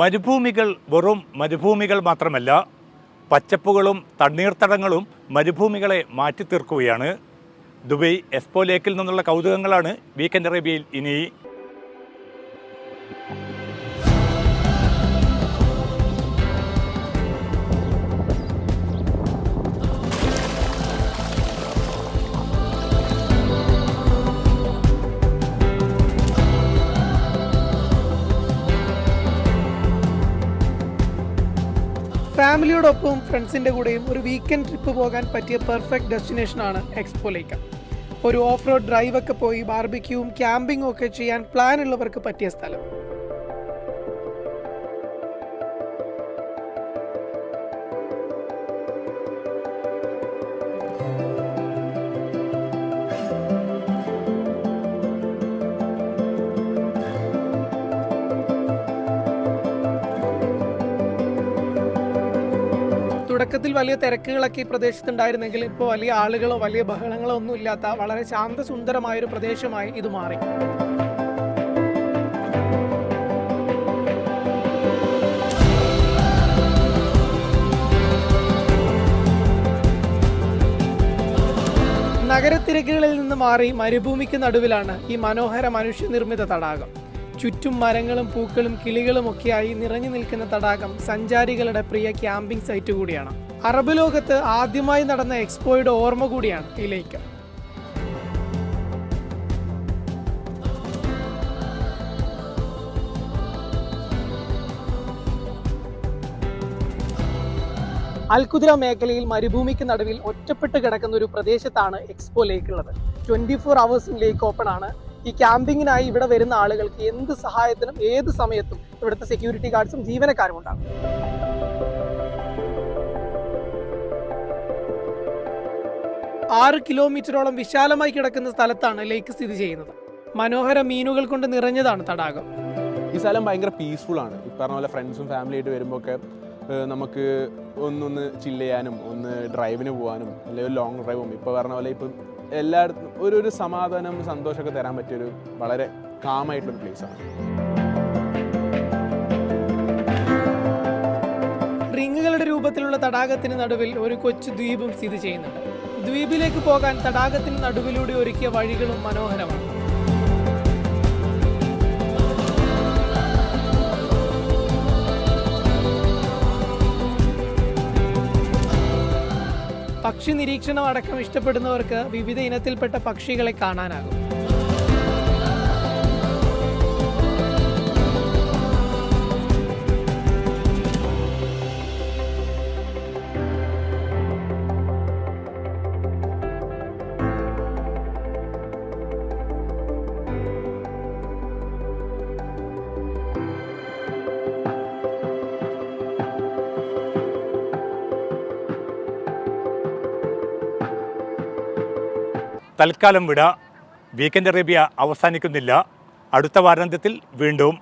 മരുഭൂമികൾ വെറും മരുഭൂമികൾ മാത്രമല്ല പച്ചപ്പുകളും തണ്ണീർത്തടങ്ങളും മരുഭൂമികളെ മാറ്റി തീർക്കുകയാണ് ദുബൈ എസ്പോ ലേക്കിൽ നിന്നുള്ള കൗതുകങ്ങളാണ് വീക്കെൻഡ് അറേബ്യയിൽ ഇനി ഫാമിലിയോടൊപ്പം ഫ്രണ്ട്സിന്റെ കൂടെയും ഒരു വീക്കെൻഡ് ട്രിപ്പ് പോകാൻ പറ്റിയ പെർഫെക്റ്റ് ഡെസ്റ്റിനേഷനാണ് എക്സ്പോലേക്ക ഒരു ഓഫ് റോഡ് ഡ്രൈവൊക്കെ പോയി ബാർബിക്യൂവും ക്യാമ്പിങ്ങും ഒക്കെ ചെയ്യാൻ പ്ലാൻ ഉള്ളവർക്ക് പറ്റിയ സ്ഥലം. തുടക്കത്തിൽ വലിയ തിരക്കുകളൊക്കെ ഈ പ്രദേശത്ത് ഉണ്ടായിരുന്നെങ്കിൽ ഇപ്പോൾ വലിയ ആളുകളോ വലിയ ബഹളങ്ങളോ ഒന്നും ഇല്ലാത്ത വളരെ ശാന്തസുന്ദരമായ ഒരു പ്രദേശമായി ഇത് മാറി. നഗരത്തിരക്കുകളിൽ നിന്ന് മാറി മരുഭൂമിക്ക് നടുവിലാണ് ഈ മനോഹര മനുഷ്യനിർമ്മിത തടാകം. ചുറ്റും മരങ്ങളും പൂക്കളും കിളികളും ഒക്കെയായി നിറഞ്ഞു നിൽക്കുന്ന തടാകം സഞ്ചാരികളുടെ പ്രിയ ക്യാമ്പിംഗ് സൈറ്റ് കൂടിയാണ്. അറബ് ലോകത്ത് ആദ്യമായി നടന്ന എക്സ്പോയുടെ ഓർമ്മ കൂടിയാണ് ഈ ലേക്ക് അൽകുതിര മേഖലയിൽ മരുഭൂമിക്ക് നടുവിൽ ഒറ്റപ്പെട്ട് കിടക്കുന്ന ഒരു പ്രദേശത്താണ് എക്സ്പോ ലേക്ക് ഉള്ളത് ട്വന്റി ഫോർ അവേഴ്സും ലേക്ക് ഓപ്പൺ ആണ്. ഈ ക്യാമ്പിങ്ങിനായി ഇവിടെ വരുന്ന ആളുകൾക്ക് എന്ത് സഹായത്തിനും ഏത് സമയത്തും ഇവിടുത്തെ സെക്യൂരിറ്റി ഗാർഡ്സും ജീവനക്കാരും ഉണ്ടാകും. ആറ് കിലോമീറ്ററോളം വിശാലമായി കിടക്കുന്ന സ്ഥലത്താണ് ലേക്ക് സ്ഥിതി ചെയ്യുന്നത്. മനോഹര മീനുകൾ കൊണ്ട് നിറഞ്ഞതാണ് തടാകം. ഈ സ്ഥലം ഭയങ്കര പീസ്ഫുൾ ആണ്. ഈ പറഞ്ഞ പോലെ ഫ്രണ്ട്സും ഫാമിലി ആയിട്ട് വരുമ്പോൾ ഒക്കെ നമുക്ക് ഒന്നൊന്ന് ചില്ല് ചെയ്യാനും ഒന്ന് ഡ്രൈവിന് പോകാനും അല്ലെങ്കിൽ ഒരു ലോങ് ഡ്രൈവും ഇപ്പോൾ പറഞ്ഞ പോലെ ഇപ്പം എല്ലായിടത്തും ഒരു ഒരു സമാധാനം സന്തോഷമൊക്കെ തരാൻ പറ്റിയൊരു വളരെ കാമായിട്ടുള്ളൊരു പ്ലേസാണ് റിങ്ങുകളുടെ രൂപത്തിലുള്ള തടാകത്തിന് നടുവിൽ ഒരു കൊച്ചു ദ്വീപും സ്ഥിതി ചെയ്യുന്നുണ്ട്. ദ്വീപിലേക്ക് പോകാൻ തടാകത്തിന് നടുവിലൂടെ ഒരുക്കിയ വഴികളും മനോഹരമാണ്. പക്ഷി നിരീക്ഷണം അടക്കം ഇഷ്ടപ്പെടുന്നവർക്ക് വിവിധ ഇനത്തിൽപ്പെട്ട പക്ഷികളെ കാണാനാകും. തൽക്കാലം വിട. വീക്കെൻഡ് അറേബ്യ അവസാനിക്കുന്നില്ല. അടുത്ത വാരാന്ത്യത്തിൽ വീണ്ടും.